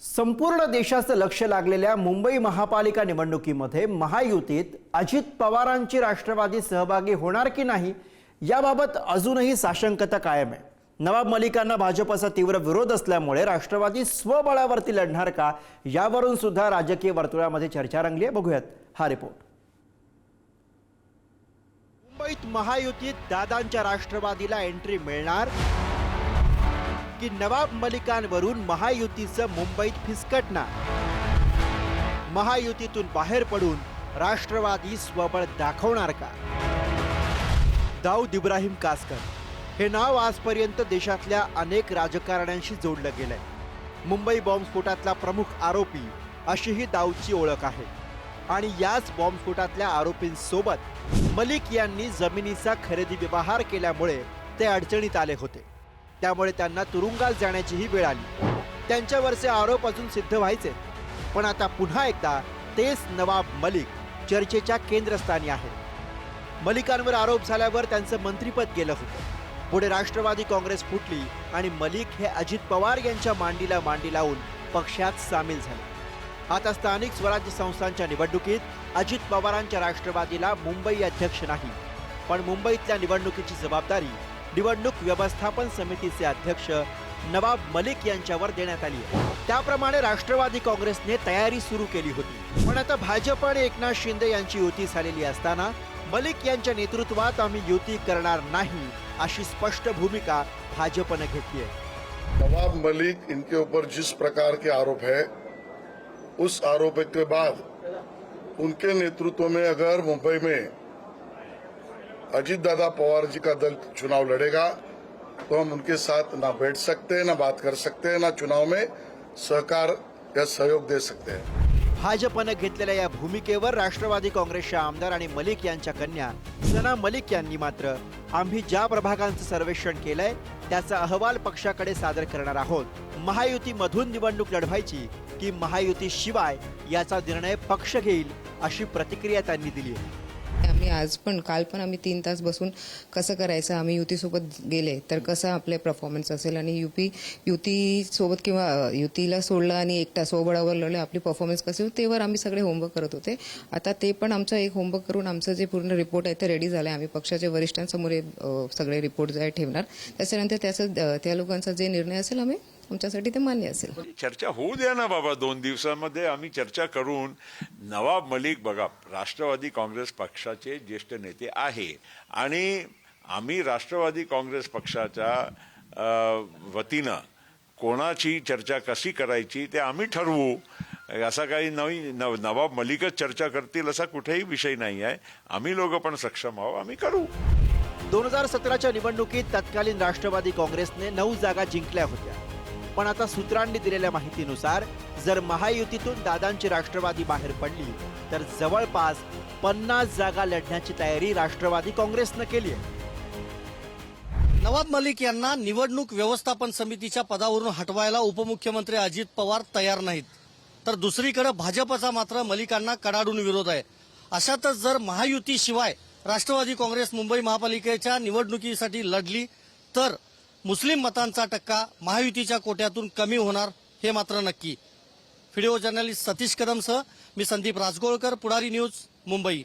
संपूर्ण देशाचं लक्ष लागलेल्या मुंबई महापालिका निवडणुकीमध्ये महायुतीत अजित पवारांची राष्ट्रवादी सहभागी होणार की नाही याबाबत अजूनही साशंकता कायम आहे. नवाब मलिकांना भाजपचा तीव्र विरोध असल्यामुळे राष्ट्रवादी स्वबळावरती लढणार का यावरून सुद्धा राजकीय वर्तुळामध्ये चर्चा रंगली आहे. बघूयात हा रिपोर्ट. मुंबईत महायुतीत दादांच्या राष्ट्रवादीला एंट्री मिळणार की नवाब मलिकांवरून महायुतीचं मुंबईत फिसकटणार. महायुतीतून बाहेर पडून राष्ट्रवादी स्वबळ दाखवणार का? दाऊद इब्राहिम कासकर हे नाव आजपर्यंत देशातल्या अनेक राजकारण्यांशी जोडलं गेलंय. मुंबई बॉम्बस्फोटातला प्रमुख आरोपी अशीही दाऊदची ओळख आहे. आणि याच बॉम्बस्फोटातल्या आरोपींसोबत मलिक यांनी जमिनीचा खरेदी व्यवहार केल्यामुळे ते अडचणीत आले होते. त्यामुळे त्यांना तुरुंगात जाण्याचीही वेळ आली. त्यांच्यावरचे आरोप अजून सिद्ध व्हायचे. पण आता पुन्हा एकदा तेच नवाब मलिक चर्चेच्या केंद्रस्थानी आहेत. मलिकांवर आरोप झाल्यावर त्यांचं मंत्रिपद गेलं होतं. पुढे राष्ट्रवादी काँग्रेस फुटली आणि मलिक हे अजित पवार यांच्या मांडीला मांडी लावून पक्षात सामील झाले. आता स्थानिक स्वराज्य संस्थांच्या निवडणुकीत अजित पवारांच्या राष्ट्रवादीला मुंबई अध्यक्ष नाही. पण मुंबईतल्या निवडणुकीची जबाबदारी निवडणूक व्यवस्थापन समितीचे अध्यक्ष नवाब मलिक यांच्यावर देण्यात आली आहे. त्याप्रमाणे राष्ट्रवादी काँग्रेसने तयारी सुरू केली होती. पण आता भाजप आणि एकनाथ शिंदे यांची युती झालेली असताना मलिक यांच्या नेतृत्वात आम्ही युती करणार नाही अशी स्पष्ट भूमिका भाजपनं घेतली आहे. नवाब मलिक इनके ऊपर जिस प्रकार के आरोप है उस आरोप के बाद उनके नेतृत्व में अगर मुंबई में अजीत दादा पवार जी का दल चुनाव लड़ेगा तो हम उनके साथ ना बैठ सकते हैं ना बात कर सकते हैं ना चुनाव में सहकार या सहयोग दे सकते हैं। भाजपनं घेतलेल्या या भूमिकेवर राष्ट्रवादी काँग्रेसच्या आमदार आणि मलिक यांच्या कन्या सना मलिक यांनी मात्र आम्ही ज्या प्रभागांचं सर्वेक्षण केलंय त्याचा अहवाल पक्षाकडे सादर करणार आहोत. महायुतीमधून निवडणूक लढवायची की महायुतीशिवाय याचा निर्णय पक्ष घेईल अशी प्रतिक्रिया त्यांनी दिली आहे. आम्ही आज पण काल पण आम्ही तीन तास बसून कसं करायचं आम्ही युतीसोबत गेले तर कसं आपले परफॉर्मन्स असेल आणि युपी युतीसोबत किंवा युतीला सोडलं आणि एकटा स्वबळावर लढलं आपली परफॉर्मन्स कसे तेवर आम्ही सगळे होमवर्क करत होते. आता ते पण आमचं एक होमवर्क करून आमचं जे पूर्ण रिपोर्ट आहे ते रेडी झालं आहे आम्ही पक्षाच्या वरिष्ठांसमोर सगळे रिपोर्ट जे आहे ठेवणार. त्याच्यानंतर त्याचं त्या लोकांचा जे निर्णय असेल आम्ही आमच्यासाठी ते मान्य असेल. चर्चा होऊ द्या ना बाबा दोन दिवसांमध्ये आम्ही चर्चा करून नवाब मलिक बघा राष्ट्रवादी काँग्रेस पक्षाचे ज्येष्ठ नेते आहे. आणि आम्ही राष्ट्रवादी काँग्रेस पक्षाच्या अ, वतीनं कोणाची चर्चा कशी करायची ते आम्ही ठरवू. असा काही नवी नव नवाब मलिकच चर्चा करतील असा कुठेही विषय नाही आहे. आम्ही लोक पण सक्षम आहोत आम्ही करू. दोन हजार सतराच्या निवडणुकीत तत्कालीन राष्ट्रवादी काँग्रेसने नऊ जागा जिंकल्या होत्या. पण आता सूत्रांनी दिलेल्या माहितीनुसार जर महायुतीतून दादांची राष्ट्रवादी बाहेर पडली तर जवळपास पन्नास जागा लढण्याची तयारी राष्ट्रवादी काँग्रेसनं केली आहे. नवाब मलिक यांना निवडणूक व्यवस्थापन समितीच्या पदावरून हटवायला उपमुख्यमंत्री अजित पवार तयार नाहीत. तर दुसरीकडे भाजपचा मात्र मलिकांना कडाडून विरोध आहे. अशातच जर महायुतीशिवाय राष्ट्रवादी काँग्रेस मुंबई महापालिकेच्या निवडणुकीसाठी लढली तर मुस्लिम मतांचा टक्का महायुतीच्या कोट्यातून कमी होणार हे मात्र नक्की. व्हिडिओ जर्नलिस्ट सतीश कदमसह मी संदीप राजगोळकर पुढारी न्यूज मुंबई.